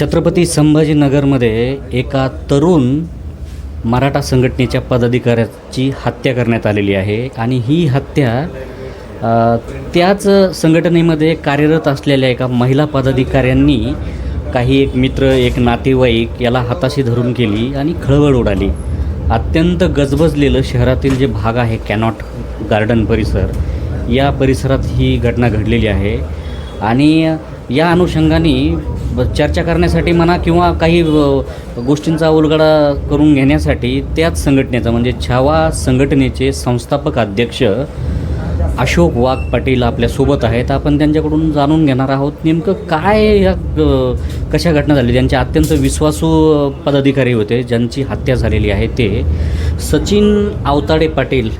छत्रपती संभाजीनगरमध्ये एका तरुण मराठा संघटनेच्या पदाधिकाऱ्याची हत्या करण्यात आलेली आहे आणि ही हत्या त्याच संघटनेमध्ये कार्यरत असलेल्या एका महिला पदाधिकाऱ्यांनी काही एक मित्र एक नातेवाईक याला हाताशी धरून केली आणि खळबळ उडाली. अत्यंत गजबजलेलं शहरातील जे भाग आहे कॅनॉट गार्डन परिसर या परिसरात ही घटना घडलेली आहे. आणि या अनुषंगाने चर्चा करण्यासाठी म्हणा किंवा काही गोष्टींचा उलगडा करून घेण्यासाठी त्याच संघटनेचा म्हणजे छावा संघटनेचे संस्थापक अध्यक्ष अशोक वाघ पाटील आपल्यासोबत आहेत. आपण त्यांच्याकडून जाणून घेणार आहोत नेमकं काय या कशा घटना झाली ज्यांचे अत्यंत विश्वासू पदाधिकारी होते ज्यांची हत्या झालेली आहे ते. सचिन आवताडे पाटील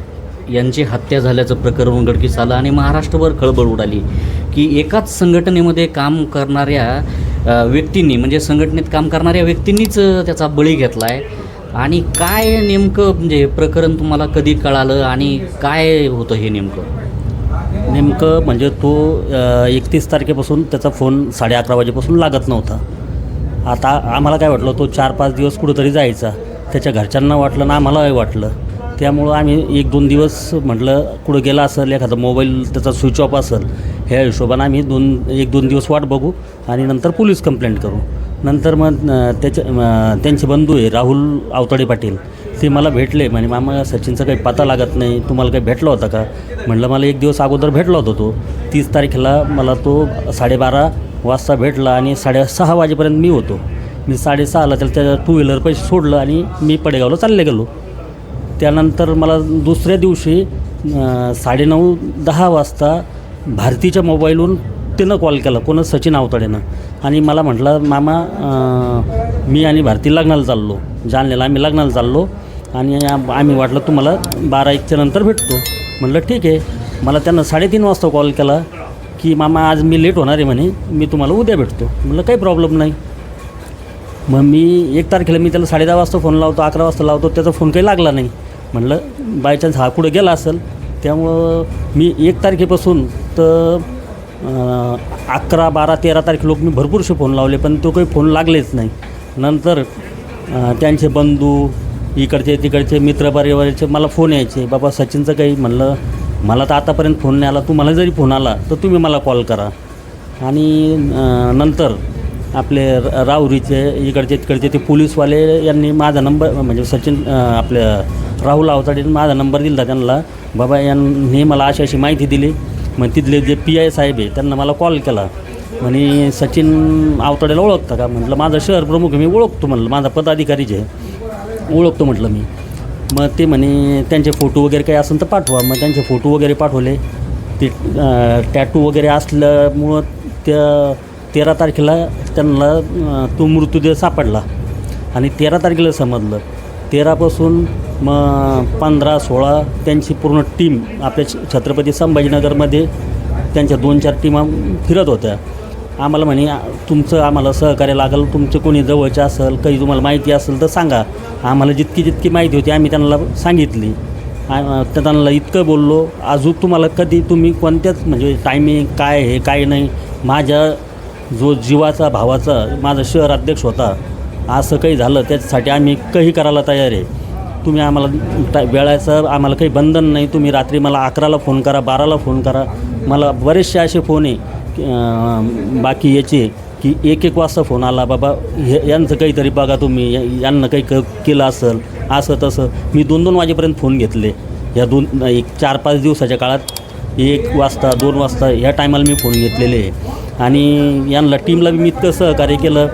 यांची हत्या झाल्याचं प्रकरण उघडकीस आलं आणि महाराष्ट्रभर खळबळ उडाली की एकाच संघटनेमध्ये काम करणाऱ्या व्यक्तींनी म्हणजे संघटनेत काम करणाऱ्या व्यक्तींनीच त्याचा बळी घेतला आहे आणि काय नेमकं म्हणजे हे प्रकरण तुम्हाला कधी कळालं आणि काय होतं हे नेमकं? नेमकं म्हणजे तो एकतीस तारखेपासून त्याचा फोन साडे अकरा वाजेपासून लागत नव्हता. आता आम्हाला काय वाटलं तो चार पाच दिवस कुठंतरी जायचा. त्याच्या घरच्यांना वाटलं ना आम्हालाही वाटलं. त्यामुळं आम्ही एक दोन दिवस म्हटलं कुठं गेला असेल एखादा मोबाईल त्याचा स्विच ऑफ असेल ह्या हिशोबानं आम्ही दोन एक दोन दिवस वाट बघू आणि नंतर पोलीस कंप्लेंट करू. नंतर मग त्याच्या त्यांचे बंधू आहे राहुल आवताडे पाटील. ते मला भेटले. म्हणे मामा सचिनचा काही पत्ता लागत नाही. तुम्हाला काही भेटला होता का? म्हटलं मला एक दिवस अगोदर भेटला होता तो. तीस तारखेला मला तो साडेबारा वाजता भेटला आणि साडेसहा वाजेपर्यंत मी होतो. मी साडेसहाला त्याला त्या टू व्हीलर पैसे सोडलं आणि मी पडेगावला चालले गेलो. त्यानंतर मला दुसऱ्या दिवशी साडे साडेनऊ दहा वाजता भारतीच्या मोबाईलवरून त्यानं कॉल केला. कोणं सचिन आवताडेनं आणि मला म्हटलं मामा मी आणि भारती लग्नाला चाललो. जाणलेला आम्ही लग्नाला चाललो. आणि आम्ही वाटलं तुम्हाला बारा एकच्या नंतर भेटतो. म्हटलं ठीक आहे. मला त्यानं साडेतीन वाजता कॉल केला की मामा आज मी लेट होणार आहे म्हणे. मी तुम्हाला उद्या भेटतो. म्हटलं काही प्रॉब्लेम नाही. मग मी एक तारखेला मी त्याला साडे दहा वाजता फोन लावतो अकरा वाजता लावतो. त्याचा फोन काही लागला नाही. म्हटलं बाय चान्स हा कुठं गेला असेल? त्यामुळं मी एक तारखेपासून तर अकरा बारा तेरा तारखे लोक मी भरपूरसे फोन लावले पण तो काही फोन लागलेच नाही. नंतर त्यांचे बंधू इकडचे तिकडचे मित्रपरिवाराचे मला फोन यायचे बाबा सचिनचं काही म्हणलं मला तर आतापर्यंत फोन नाही आला तुम्हाला जरी फोन आला तर तुम्ही मला कॉल करा. आणि नंतर आपले राहुरीचे इकडचे तिकडचे ते पोलीसवाले यांनी माझा नंबर म्हणजे सचिन आपल्या राहुल आवताडीने माझा नंबर दिला त्यांना बाबा यांनी मला अशी अशी माहिती दिली मग तिथले जे पी आय साहेब आहे त्यांना मला कॉल केला. म्हणे सचिन आवताडेला ओळखता का? म्हटलं माझं शहर प्रमुख मी ओळखतो म्हटलं माझा पदाधिकारी जे ओळखतो म्हटलं मी. मग ते म्हणे त्यांचे फोटो वगैरे काही असेल तर पाठवा. मग त्यांचे फोटो वगैरे पाठवले. ते टॅटू वगैरे असल्यामुळं त्या तेरा तारखेला त्यांना तो मृत्यूदेह सापडला. आणि तेरा तारखेला समजलं. तेरापासून मग पंधरा सोळा त्यांची पूर्ण टीम आपल्या छ- छत्रपती संभाजीनगरमध्ये त्यांच्या दोन चार टीमा फिरत होत्या. आम्हाला म्हणे तुमचं आम्हाला सहकार्य लागेल तुमचं कोणी जवळचे असेल काही तुम्हाला माहिती असेल तर सांगा. आम्हाला जितकी जितकी माहिती होती आम्ही त्यांना सांगितली. त्यांना इतकं बोललो अजून तुम्हाला कधी तुम्ही कोणत्याच म्हणजे टायमिंग काय हे काय नाही माझ्या जो जीवाचा भावाचा माझा शहर अध्यक्ष होता असं काही झालं त्याच्यासाठी आम्ही काही करायला तयार आहे. तुम्ही आम्हाला वेळाचं आम्हाला काही बंधन नाही. तुम्ही रात्री मला अकराला फोन करा बाराला फोन करा. मला बरेचसे असे फोन आहे बाकी याचे की एक एक वाजता फोन आला बाबा हे यांचं काहीतरी बघा तुम्ही. यांना काही क केलं असेल असं तसं. मी दोन दोन वाजेपर्यंत फोन घेतले. या दोन एक चार पाच दिवसाच्या काळात एक वाजता दोन वाजता ह्या टायमाला मी फोन घेतलेले. आहे आणि यांना टीमला मी इतकं सहकार्य केलं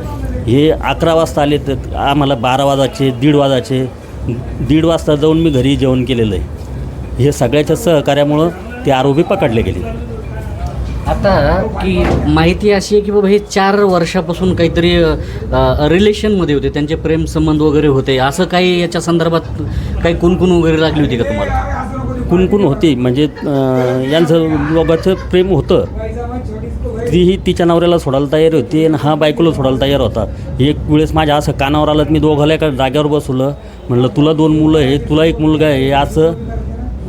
हे अकरा वाजता आले तर आम्हाला बारा वाजाचे दीड वाजाचे दीड वाजता जाऊन मी घरी जेवण केलेलं आहे. हे सगळ्याच्या सहकार्यामुळं ते आरोपी पकडले गेले. आता की माहिती अशी आहे की बाबा हे चार वर्षापासून काहीतरी रिलेशनमध्ये होते. त्यांचे प्रेम संबंध वगैरे होते. असं काही याच्या संदर्भात काही कुणकुण वगैरे लागली होती का तुम्हाला? कुणकुण होती. म्हणजे यांचं दोघांचं प्रेम होतं. तीही तिच्या नवऱ्याला सोडायला तयार होती आणि हा बायकोला सोडायला तयार होता. एक वेळेस माझ्या असं कानावर आलं मी दोघाला एका जाग्यावर बसवलं. म्हणलं तुला दोन मुलं आहे तुला एक मुलगा आहे असं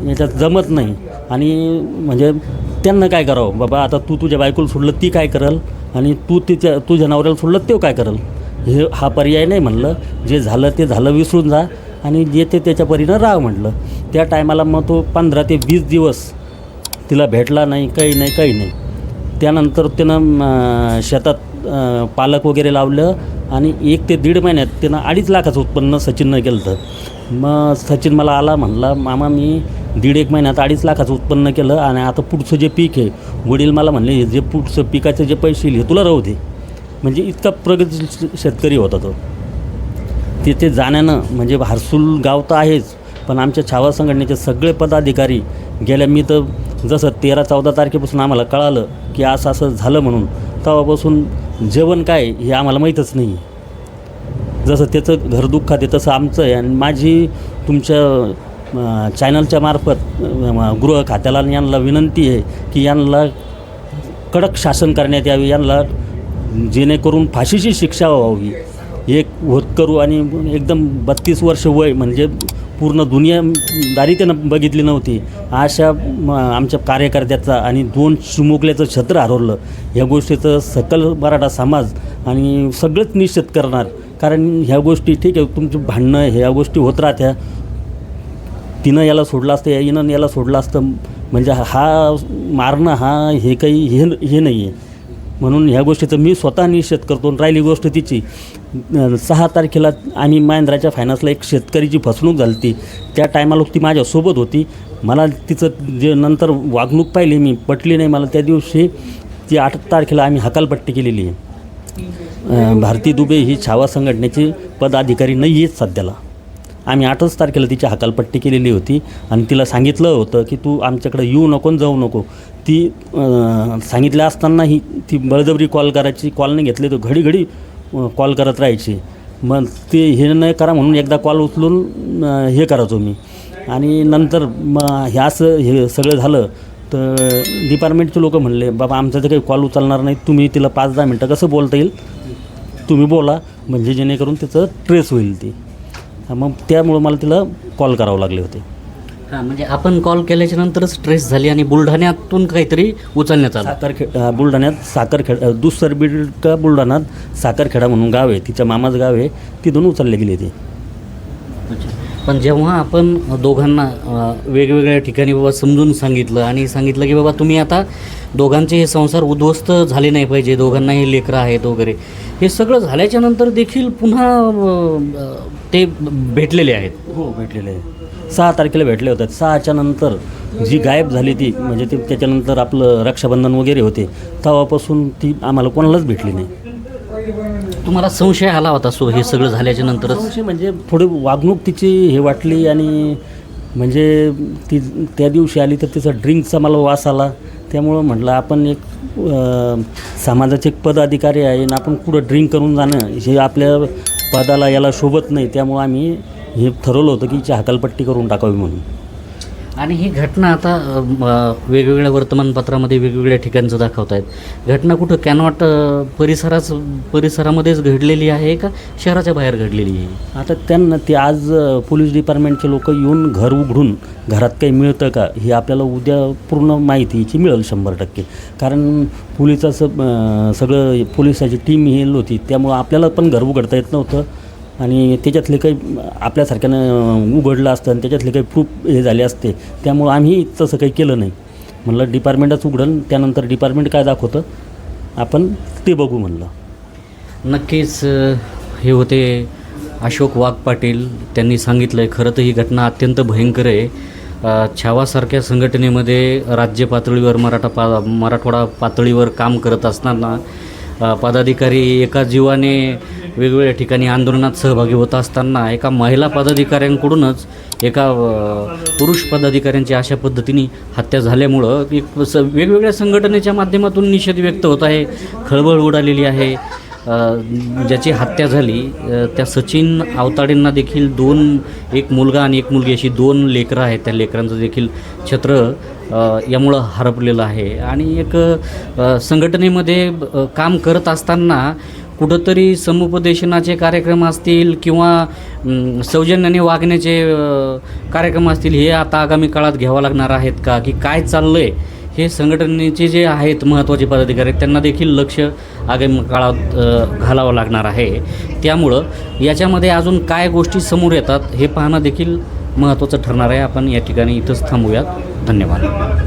याच्यात जमत नाही. आणि म्हणजे त्यांना काय करावं? बाबा आता तू तुझ्या बायकोला सोडलं ती काय करल? आणि तू तिच्या तुझ्या नवऱ्याला सोडलं तो काय करल? हे हा पर्याय नाही म्हणलं. जे झालं ते झालं विसरून जा. आणि जे ते त्याच्या परीनं राहा म्हटलं त्या टायमाला मग तो पंधरा ते वीस दिवस तिला भेटला नाही काही नाही काही नाही. त्यानंतर त्यानं शेतात पालक वगैरे लावलं. आणि एक ते दीड महिन्यात त्यानं अडीच लाखाचं उत्पन्न सचिननं केलं होतं. मग सचिन मला आला म्हणला मामा मी दीड एक महिन्यात अडीच लाखाचं उत्पन्न केलं आणि आता पुढचं जे पीक आहे वडील मला म्हणले जे पुढचं पिकाचे जे पैसे येईल हे तुला राहू दे. म्हणजे इतका प्रगतीशील शेतकरी होता तो. तिथे जाण्यानं म्हणजे हारसूल गाव तर आहेच पण आमच्या छावा संघटनेचे सगळे पदाधिकारी गेल्या मी तर जसं तेरा चौदा तारखेपासून आम्हाला कळालं की असं असं झालं म्हणून. तेव्हापासून जेवण काय हे आम्हाला माहीतच नाही. जसं त्याचं घरदुःखात आहे तसं आमचं आहे. आणि माझी तुमच्या चॅनलच्या मार्फत गृह खात्याला यांना विनंती आहे की यांना कडक शासन करण्यात यावे. यांना जेणेकरून फाशीची शिक्षा व्हावी. एक होतकरू आणि एकदम बत्तीस वर्ष वय म्हणजे पूर्ण दुनियादारी त्यानं बघितली नव्हती. अशा आमच्या कार्यकर्त्याचा आणि दोन चिमुकल्याचं छत्र हरवलं. या गोष्टीचं सकल मराठा समाज आणि सगळंच निश्चित करणार. कारण ह्या गोष्टी ठीक आहे तुमची भांडणं ह्या गोष्टी होत राहत्या. तिनं याला सोडलं असतं या हिनं याला सोडलं असतं. म्हणजे हा मारणं हा हे काही हे हे नाही आहे म्हणून ह्या गोष्टीचं मी स्वतः निषेध करतो राहिली गोष्ट तिची. सहा तारखेला आम्ही महिंद्राच्या फायनान्सला एक शेतकरीची फसवणूक झाली ती त्या टायमाला ती माझ्यासोबत होती. मला तिचं जे नंतर वागणूक पाहिली मी पटली नाही मला. त्या दिवशी ती आठ तारखेला आम्ही हकालपट्टी केलेली आहे. भारती दुबे ही छावा संघटनेची पदाधिकारी नाही आहेत सध्याला. आम्ही आठच तारखेला तिची हकालपट्टी केलेली होती आणि तिला सांगितलं होतं की तू आमच्याकडे येऊ नको आणि जाऊ नको. ती सांगितल्या सांगितलं असताना ही ती बळजबरी कॉल करायची कॉल नाही घेतले तर घडी घडी कॉल करत राहायची. मग ते हे नाही करा म्हणून एकदा कॉल उचलून हे करायचो मी. आणि नंतर मग हे असं हे सगळं झालं. तर डिपार्टमेंटचे लोक म्हणले बाबा आमचं तर काही कॉल उचलणार नाही. तुम्ही तिला पाच दहा मिनटं कसं बोलता येईल? तुम्ही बोला. म्हणजे जेणेकरून त्याचं ट्रेस होईल ती. मग त्यामुळं मला तिला कॉल करावं लागले होते. हां म्हणजे आपण कॉल केल्याच्या नंतरच स्ट्रेस झाली आणि बुलढाण्यातून काहीतरी उचलण्यात आलं. साखरखे बुलढाण्यात साखरखेड दुसर बीड का बुलढाण्यात साखरखेडा म्हणून गाव आहे तिच्या मामाचं गाव आहे तिथून उचलले गेले ते. अच्छा. पण जेव्हा आपण दोघांना वेगवेगळ्या ठिकाणी बाबा समजून सांगितलं आणि सांगितलं की बाबा तुम्ही आता दोघांचे हे संसार उद्ध्वस्त झाले नाही पाहिजे दोघांनाही लेकरं आहेत वगैरे हे सगळं झाल्याच्यानंतर देखील पुन्हा ते भेटलेले आहेत. हो भेटलेले आहे सहा तारखेला भेटले होते. सहाच्या नंतर जी गायब झाली ती म्हणजे ते त्याच्यानंतर आपलं रक्षाबंधन वगैरे होते तेव्हापासून ती आम्हाला कोणालाच भेटली नाही. तुम्हाला संशय आला होता सो हे सगळं झाल्याच्या नंतरच? संशय म्हणजे थोडी वागणूक तिची हे वाटली आणि म्हणजे ती त्या दिवशी आली तर तिचा ड्रिंकचा मला वास आला. त्यामुळं म्हटलं आपण एक समाजाचे एक पदाधिकारी आहे आणि आपण कुठं ड्रिंक करून जाणं हे आपल्या पदाला याला शोभत नाही. त्यामुळं आम्ही हे ठरवलं होतं की चहाकालपट्टी हकालपट्टी करून टाकावी म्हणून. आणि ही घटना आता वेगवेगळ्या वर्तमानपत्रामध्ये वेगवेगळ्या ठिकाणचं दाखवत आहेत घटना कुठं कॅनॉट परिसराच परिसरामध्येच घडलेली आहे का शहराच्या बाहेर घडलेली आहे? आता त्यांना ते आज पोलीस डिपार्टमेंटचे लोक येऊन घर उघडून घरात काही मिळतं का हे आपल्याला उद्या पूर्ण माहितीची मिळेल शंभर टक्के. कारण पोलिसाचं सगळं पोलिसाची टीम ही होती त्यामुळं आपल्याला पण घर उघडता येत नव्हतं. आणि त्याच्यातले काही आपल्यासारख्यानं उघडलं असतं आणि त्याच्यातले काही प्रूफ हे झाले असते त्यामुळं आम्ही तसं काही केलं नाही. म्हणलं डिपार्टमेंटच उघडलं त्यानंतर डिपार्टमेंट काय दाखवतं? आपण ते बघू म्हणलं. नक्कीच हे होते अशोक वाघ पाटील. त्यांनी सांगितलं आहे खरं तर ही घटना अत्यंत भयंकर आहे. छावासारख्या संघटनेमध्ये राज्य पातळीवर मराठा पा मराठवाडा पातळीवर काम करत असताना पदाधिकारी एका जीवाने वेगवेगळ्या ठिकाणी आंदोलनात सहभागी होत असताना एका महिला पदाधिकाऱ्यांकडूनच एका पुरुष पदाधिकाऱ्यांची अशा पद्धतीने हत्या झाल्यामुळं एक स वेगवेगळ्या संघटनेच्या माध्यमातून निषेध व्यक्त होत आहे. खळबळ उडालेली आहे. ज्याची हत्या झाली त्या सचिन आवताडेंना देखील दोन एक मुलगा आणि एक मुलगी अशी दोन लेकरं आहेत. त्या लेकरांचं देखील छत्र यामुळं हरपलेलं आहे. आणि एक संघटनेमध्ये काम करत असताना कुठंतरी समुपदेशनाचे कार्यक्रम असतील किंवा सौजन्याने वागण्याचे कार्यक्रम असतील हे आता आगामी काळात घ्यावं लागणार आहेत का? की काय चाललं आहे हे संघटनेचे जे आहेत महत्त्वाचे पदाधिकारी आहेत त्यांना देखील लक्ष आगामी काळात घालावं लागणार आहे. त्यामुळं याच्यामध्ये अजून काय गोष्टी समोर येतात हे पाहणं देखील महत्त्वाचं ठरणार आहे. आपण या ठिकाणी इथंच थांबूयात. धन्यवाद.